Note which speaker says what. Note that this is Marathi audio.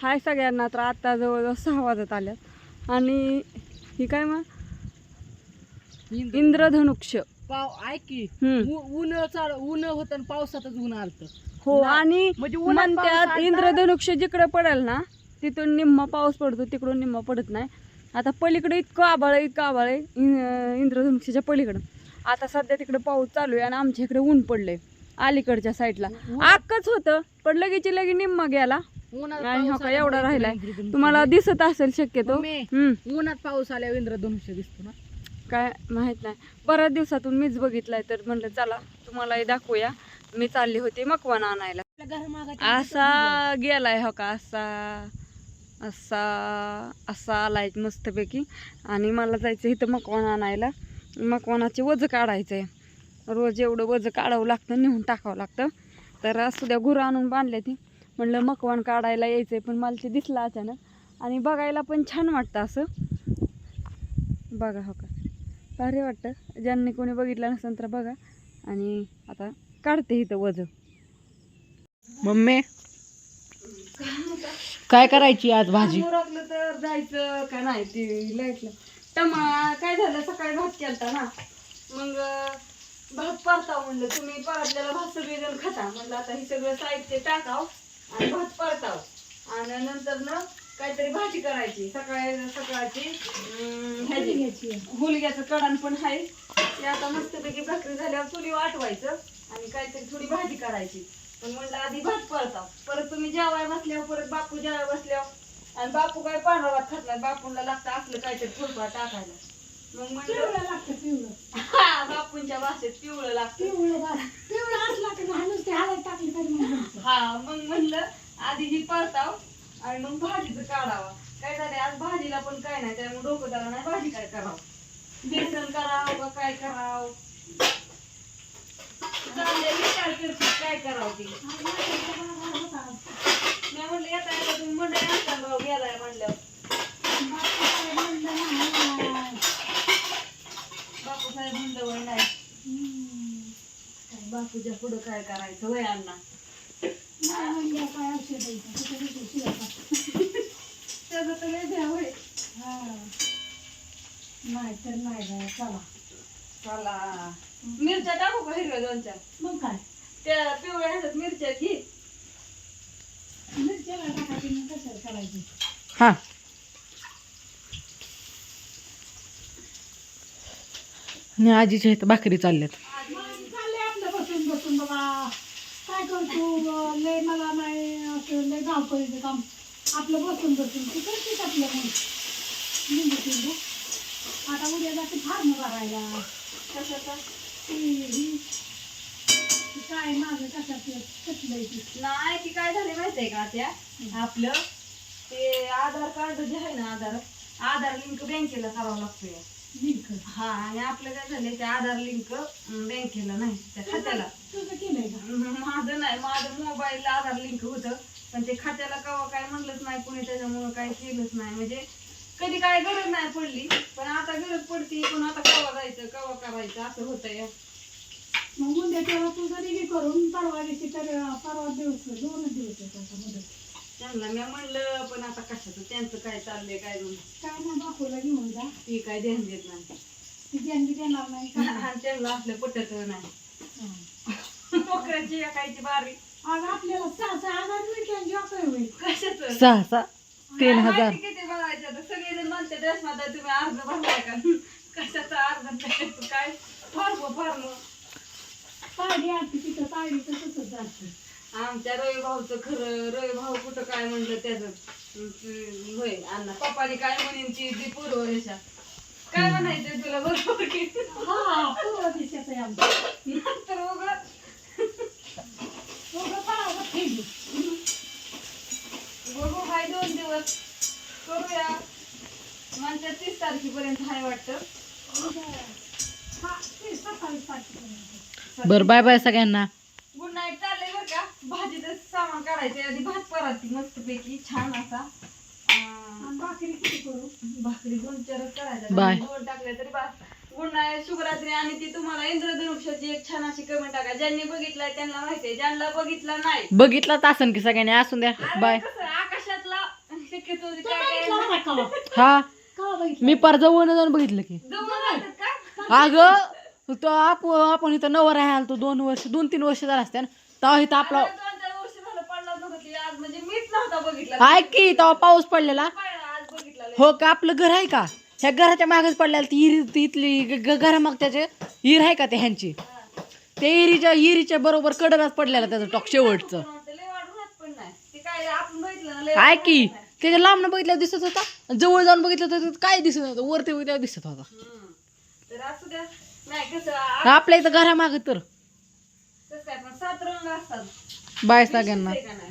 Speaker 1: हाय सगळ्यांना तर आता जवळजवळ सहा वाजत आल्यात. आणि ही काय मग? इंद्रधनुक्ष.
Speaker 2: पाव ऐक ऊन चाल ऊन होतं आणि पावसातच ऊन आलत.
Speaker 1: हो. आणि
Speaker 2: म्हणजे पाऊस
Speaker 1: म्हणतात. इंद्रधनुक्ष जिकडे पडेल ना तिथून निम्मा पाऊस पडतो तिकडून निम्मा पडत नाही. आता पलीकडे इतकं आबाळ आहे इतकं आबाळ आहे इंद्रधनुक्षच्या पलीकडं. आता सध्या तिकडे पाऊस चालू आहे आणि आमच्या इकडे ऊन पडलंय अलीकडच्या साईडला. आकच होतं पण लगेच लगे निम्मा गेला. आणि हो एवढा राहिलाय? तुम्हाला दिसत असेल शक्यतो. हम्म.
Speaker 2: उन्हात पाऊस आल्यावर इंद्रधनुष्य दिसतो ना.
Speaker 1: काय माहीत नाही. बऱ्याच दिवसातून मीच बघितलाय तर म्हणलं चला तुम्हालाही दाखवूया. मी चालली होती मकवाना आणायला. असा गेलाय हो का असा असा असा आलाय मस्तपैकी. आणि मला जायचं इथं मकवान आणायला. मकवानाचे वज काढायचं आहे रोज एवढं वज काढावं लागतं नेऊन टाकावं लागतं. तर असू द्या गुरं आणून बांधले ती. म्हणलं मकवान काढायला यायचं आहे पण मला ते दिसलं अचानक. आणि बघायला पण छान वाटतं असं. बघा हो का? भारी वाटतं. ज्यांनी कोणी बघितलं नसेल तर बघा. आणि आता काढते इथं वज
Speaker 2: मम्मी काय करायची आज भाजी?
Speaker 1: तर जायचं का नाही? ते लाईटला टमा काय झालं? सकाळी भात केलता ना. मग भात परताव म्हणलं तुम्ही. परतलेला भात सगळेजण खाता. म्हणलं आता हे सगळं साहित्य टाकाव. आणि भात परताव. आणि नंतर ना काहीतरी भाजी करायची. सकाळी सकाळची अं, ह्याची हुलग्याचं कडाण पण आहे. ते आता मस्तपैकी भाकरी झाल्यावर चुली वाटवायचं आणि काहीतरी थोडी भाजी करायची. पण म्हणलं आधी भात पळताव परत तुम्ही जेवाय बसल्यावर परत बापू जेवाय बसल्यावर. आणि बापू काय पांढरा भात खात नाही बापूला लागतं असलं काहीतरी फुलपा टाकायला. मग म्हणलं हा, बापूंच्या भाषेत पिवळं लागतं. हा मग म्हणलं आधी ही परताव आणि मग भाजीचं काढावा. काय झालंय आज भाजीला पण काय नाही त्यामुळे डोकं त्याला नाही भाजी काय करावं? बेसन करावं का काय करावं? चाललंय विचार करते काय करावं ते. मी म्हणलं येता येता तुम्ही मंडळी असताना राव गेलाय म्हणलं बापू साहेब म्हणलं वय नाही तुझ्या पुढं काय करायचं वय अण्णा? त्याचं तर लय द्या वय
Speaker 2: नाही तर नाही चला.
Speaker 1: चला मिरच्या टाकू का हिरव्या दोन चार
Speaker 2: मग काय
Speaker 1: त्या पिवळ्या ह्याच्यात मिरच्या घे.
Speaker 2: मिरच्याला टाकायची मग कशाला करायची
Speaker 3: हा. आणि आजीच्या इथं भाकरी चालल्यात
Speaker 2: चाललंय आपलं बसून बसून बाबा करतो लय मला नाही असं लय धावपळीचं काम. आपलं बसून बसून तू करतेच आपलं मग निघू तिकडं. आता उद्या जाते फार्म भरायला.
Speaker 1: कशाचा?
Speaker 2: काय माझं कशाचं? ती?
Speaker 1: नाही ती काय झाले माहितीये का त्या आपलं ते आधार कार्ड जे आहे ना आधार आधार लिंक बँकेला करावं लागतोय.
Speaker 2: लिंक
Speaker 1: हा आणि आपलं काय झालंय ते आधार लिंक बँकेला नाही त्या खात्याला.
Speaker 2: तुझं केलंय का?
Speaker 1: माझं नाही माझं मोबाईलला आधार लिंक होतं पण ते खात्याला कवा काय म्हणलंच नाही कोणी त्याच्यामुळं काय केलंच नाही. म्हणजे कधी काय गरज नाही पडली पण आता गरज पडती पण आता कवा जायचं कवा करायचं असं होतंय.
Speaker 2: मग उद्या तेव्हा तू जरी हे करून परवा दिवशी तर परवा दिवस दोनच दिवस आता मदत.
Speaker 1: त्यांना मी म्हणलं पण आता कशाचं? त्यांचं काय चाललंय काय
Speaker 2: काय नाही बापूला घेऊन जा.
Speaker 1: ती काय ध्यान देत नाही.
Speaker 2: ती ज्यांनी देणार नाही का?
Speaker 1: आणि त्यांना असलं पटत नाही.
Speaker 2: हं.
Speaker 1: नोकऱ्याची एकायची बारी
Speaker 2: आज आपल्याला सहा सहा हजार काय होईल?
Speaker 1: कशाच?
Speaker 3: सहा सहा तीन हजार.
Speaker 1: किती बघायचं आता? सगळेजण म्हणते ड्रेसमध्ये तुम्ही अर्ज भरलाय का? कशाचं अर्ज कशाचं काय? फार्म
Speaker 2: आरती तिथं तसंच
Speaker 1: आमच्या रवी भाऊचं खरं रवी भाऊ कुठं काय म्हणलं त्याचं होय अण्णा पप्पाने काय म्हणेन ती ती पूर्व रेषा. काय म्हणायचं तुला बरोबर की?
Speaker 2: हा पूर्व दिशेचं आहे आमचं.
Speaker 1: नंतर
Speaker 2: पळावं ठेवली
Speaker 1: बघू हाय दोन दिवस. करूया. म्हणतात तीस तारखेपर्यंत हाय वाटतं.
Speaker 2: हा ते सत्तावीस तारखेपर्यंत.
Speaker 3: बर बाय बाय सगळ्यांना
Speaker 1: गुड नाईट चाललंय बरं का भाजीचं काढायचं आधी भात पराती मस्त पैकी छान असा.
Speaker 2: भाकरी किती करू?
Speaker 1: भाकरी दोन चारच करायच्या.
Speaker 3: बाय.
Speaker 1: दोन टाकल्या तरी बस गुड नाईट शुभरात्री आणि ती तुम्हाला इंद्रधनुष्याची एक छान अशी कमेंट टाका. ज्यांनी बघितलाय त्यांना माहितीये ज्यांना बघितला नाही.
Speaker 3: बघितलाच असन की सगळ्याने असून द्या.
Speaker 1: अरे
Speaker 3: बाय.
Speaker 1: कसं आकाशातला शक्यतो
Speaker 2: तू
Speaker 1: काय
Speaker 2: बघितलं
Speaker 1: काय
Speaker 2: होता का?
Speaker 3: हा.
Speaker 2: बघितलं?
Speaker 3: मी पर जवळ जाऊन बघितलं की.
Speaker 1: जमून राहतात का?
Speaker 3: अगं तो आप आपण इथं नवर आहे आलतो दोन वर्ष दोन तीन वर्ष झालं असत्या ना तेव्हा इथं आपला
Speaker 1: चार वर्ष झालं पडला नव्हतं की आज म्हणजे मीच नव्हता बघितला.
Speaker 3: ऐक की तेव्हा पाऊस पडलेला.
Speaker 1: पाहिला, आज बघितला लय.
Speaker 3: हो का आपलं घर आहे का? ह्या घराच्या मागच पडलेला ती इरी ती इथली ग- ग- घरामाग त्याचे इर आहे का ते ह्यांची?
Speaker 1: हा.
Speaker 3: ते इरीच्या इरीच्या बरोबर कडरच पडलेला त्याचं टॉक शेवटचं.
Speaker 1: पण ते लय वाढून राहत पण नाही. ते काय आपण बघितलं ना लय
Speaker 3: काय
Speaker 1: वाढून
Speaker 3: की
Speaker 1: राहत नाही.
Speaker 3: त्याच्या लांबनं बघितलं दिसत होता? जवळ जाऊन बघितलं तर काय दिसत होतं? वरती बघितल्यावर दिसत होता.
Speaker 1: हम्म. तर असू द्या. नाही कसं आ-
Speaker 3: आपल्या इथं घरामाग तर.
Speaker 1: कसं काय पण सात रंग असतात.
Speaker 3: बाय सगळ्यांना.
Speaker 1: दिसतंय का नाही?